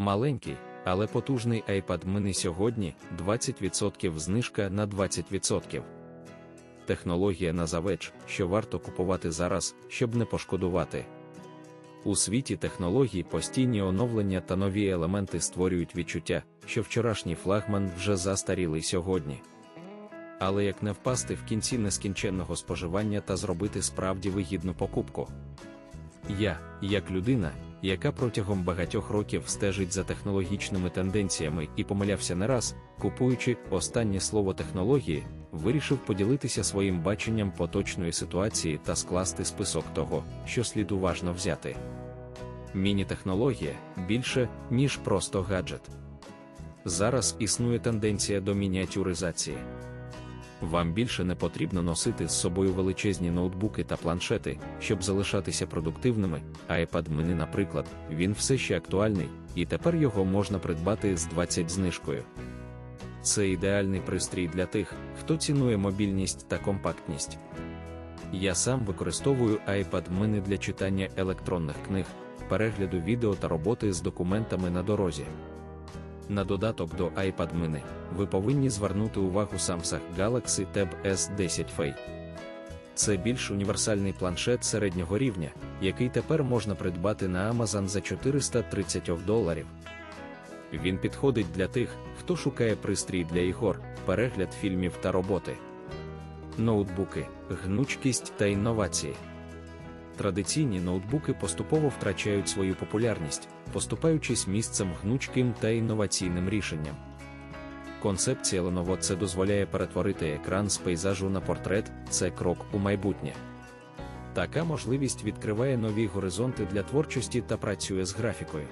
Маленький, але потужний iPad mini сьогодні 20% знижка на 20%. Технологія на завеч, що варто купувати зараз, щоб не пошкодувати. У світі технологій постійні оновлення та нові елементи створюють відчуття, що вчорашній флагман вже застарілий сьогодні. Але як не впасти в кінці нескінченного споживання та зробити справді вигідну покупку? Я, як людина, яка протягом багатьох років стежить за технологічними тенденціями і помилявся не раз, купуючи останнє слово технології, вирішив поділитися своїм баченням поточної ситуації та скласти список того, що слід уважно взяти. Міні-технологія більше, ніж просто гаджет. Зараз існує тенденція до мініатюризації. Вам більше не потрібно носити з собою величезні ноутбуки та планшети, щоб залишатися продуктивними. iPad mini, наприклад, він все ще актуальний, і тепер його можна придбати з 20 знижкою. Це ідеальний пристрій для тих, хто цінує мобільність та компактність. Я сам використовую iPad mini для читання електронних книг, перегляду відео та роботи з документами на дорозі. На додаток до iPad mini ви повинні звернути увагу Samsung Galaxy Tab S10 Fi. Це більш універсальний планшет середнього рівня, який тепер можна придбати на Amazon за 430 доларів. Він підходить для тих, хто шукає пристрій для ігор, перегляд фільмів та роботи. Ноутбуки, гнучкість та інновації. Традиційні ноутбуки поступово втрачають свою популярність, поступаючись місцем гнучким та інноваційним рішенням. Концепція Lenovo це дозволяє перетворити екран з пейзажу на портрет, це крок у майбутнє. Така можливість відкриває нові горизонти для творчості та працює з графікою.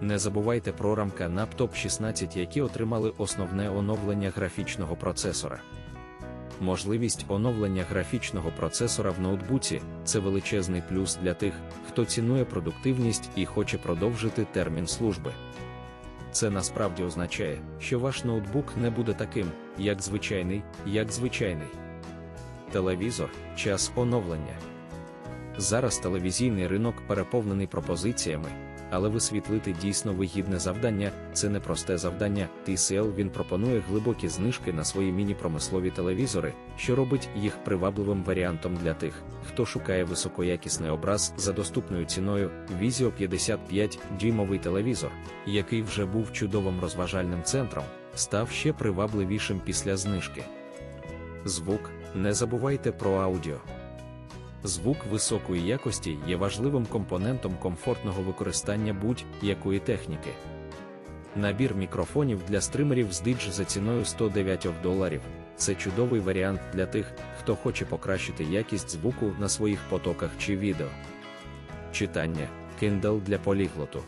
Не забувайте про рамка NAP 16, які отримали основне оновлення графічного процесора. Можливість оновлення графічного процесора в ноутбуці це величезний плюс для тих, хто цінує продуктивність і хоче продовжити термін служби. Це насправді означає, що ваш ноутбук не буде таким, як звичайний, як звичайний. Телевізор час оновлення. Зараз телевізійний ринок переповнений пропозиціями, але висвітлити дійсно вигідне завдання це не просте завдання. TCL він пропонує глибокі знижки на свої міні-промислові телевізори, що робить їх привабливим варіантом для тих, хто шукає високоякісний образ за доступною ціною. Vizio 55 дюймовий телевізор, який вже був чудовим розважальним центром, став ще привабливішим після знижки. Звук, не забувайте про аудіо. Звук високої якості є важливим компонентом комфортного використання будь-якої техніки. Набір мікрофонів для стримерів з Didge за ціною 109 доларів. Це чудовий варіант для тих, хто хоче покращити якість звуку на своїх потоках чи відео. Читання Kindle для поліглоту.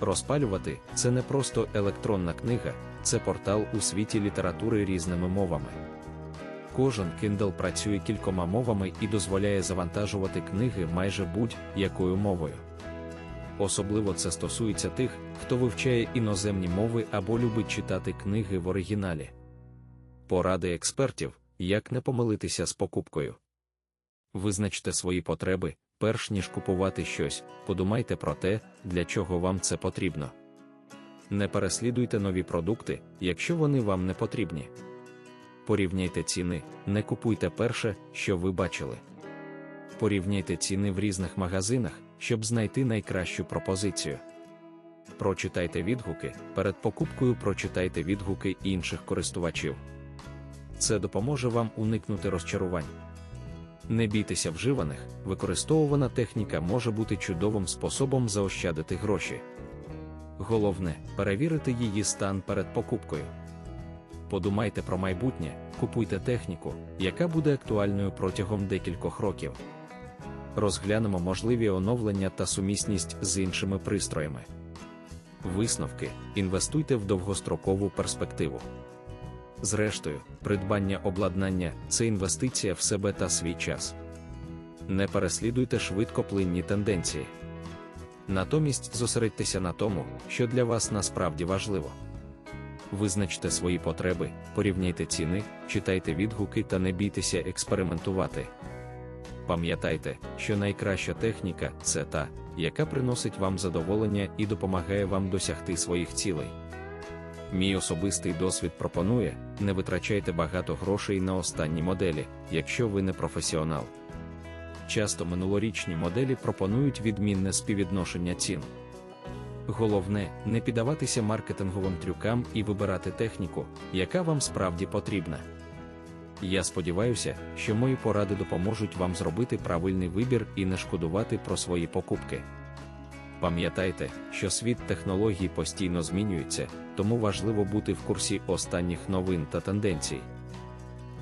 Розпалювати це не просто електронна книга, це портал у світі літератури різними мовами. Кожен Kindle працює кількома мовами і дозволяє завантажувати книги майже будь-якою мовою. Особливо це стосується тих, хто вивчає іноземні мови або любить читати книги в оригіналі. Поради експертів, як не помилитися з покупкою. Визначте свої потреби, перш ніж купувати щось, подумайте про те, для чого вам це потрібно. Не переслідуйте нові продукти, якщо вони вам не потрібні порівняйте ціни, не купуйте перше, що ви бачили. Порівняйте ціни в різних магазинах, щоб знайти найкращу пропозицію. Прочитайте відгуки, перед покупкою прочитайте відгуки інших користувачів. Це допоможе вам уникнути розчарувань. Не бійтеся вживаних, використовувана техніка може бути чудовим способом заощадити гроші. Головне перевірити її стан перед покупкою. Подумайте про майбутнє, купуйте техніку, яка буде актуальною протягом декількох років. Розглянемо можливі оновлення та сумісність з іншими пристроями. Висновки інвестуйте в довгострокову перспективу. Зрештою, придбання обладнання це інвестиція в себе та свій час. Не переслідуйте швидкоплинні тенденції. Натомість зосередьтеся на тому, що для вас насправді важливо. Визначте свої потреби, порівняйте ціни, читайте відгуки та не бійтеся експериментувати. Пам'ятайте, що найкраща техніка це та, яка приносить вам задоволення і допомагає вам досягти своїх цілей. Мій особистий досвід пропонує: не витрачайте багато грошей на останні моделі, якщо ви не професіонал. Часто минулорічні моделі пропонують відмінне співвідношення цін. Головне не піддаватися маркетинговим трюкам і вибирати техніку, яка вам справді потрібна. Я сподіваюся, що мої поради допоможуть вам зробити правильний вибір і не шкодувати про свої покупки. Пам'ятайте, що світ технологій постійно змінюється, тому важливо бути в курсі останніх новин та тенденцій.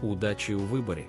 Удачі у виборі!